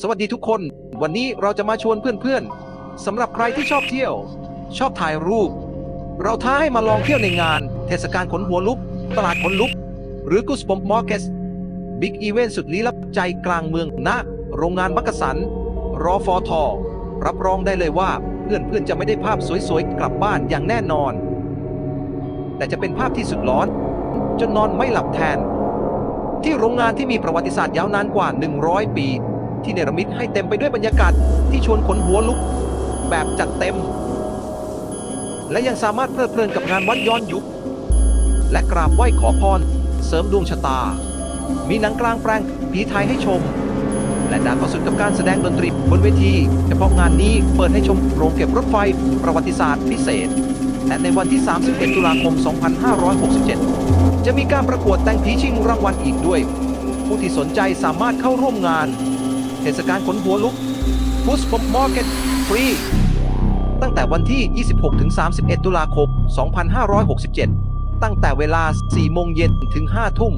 สวัสดีทุกคน วันนี้เราจะมาชวนเพื่อนๆสำหรับใครที่ชอบเที่ยว ชอบถ่ายรูป เราท้าให้มาลองเที่ยวในงาน เทศกาลขนหัวลุก ตลาดขนลุก หรือกุสปมมอร์เกสบิ๊กอีเวนต์สุดลี้ลับใจกลางเมืองณโรงงานมักกะสัน รอฟอทอรับรองได้เลยว่าเพื่อนๆจะไม่ได้ภาพสวยๆ กลับบ้านอย่างแน่นอน แต่จะเป็นภาพที่สุดร้อน จนนอนไม่หลับแทน ที่โรงงานที่มีประวัติศาสตร์ยาวนานกว่า 100 ปี ที่เนรมิตให้เต็มไปด้วยบรรยากาศที่ชวนขนหัวลุก แบบจัดเต็ม และยังสามารถเพลิดเพลินกับงานวัดย้อนยุค และกราบไหว้ขอพร เสริมดวงชะตา มีหนังกลางแปลงผีไทยให้ชม และดาต่อสุดกับการแสดงดนตรีบนเวที เฉพาะงานนี้เปิดให้ชมโรงเก็บรถไฟประวัติศาสตร์พิเศษ และในวันที่ 31 ตุลาคม 2567 จะมีการประกวดแต่งผีชิงรางวัลอีกด้วย ผู้ที่สนใจสามารถเข้าร่วมงาน เทศกาลขนหัวลุกพุสปมอร์เก็ตฟรีตั้งแต่วันที่ 26ถึง31 ตุลาคม 2567 ตั้งแต่เวลา 4 โมงเย็นถึง 5 ทุ่ม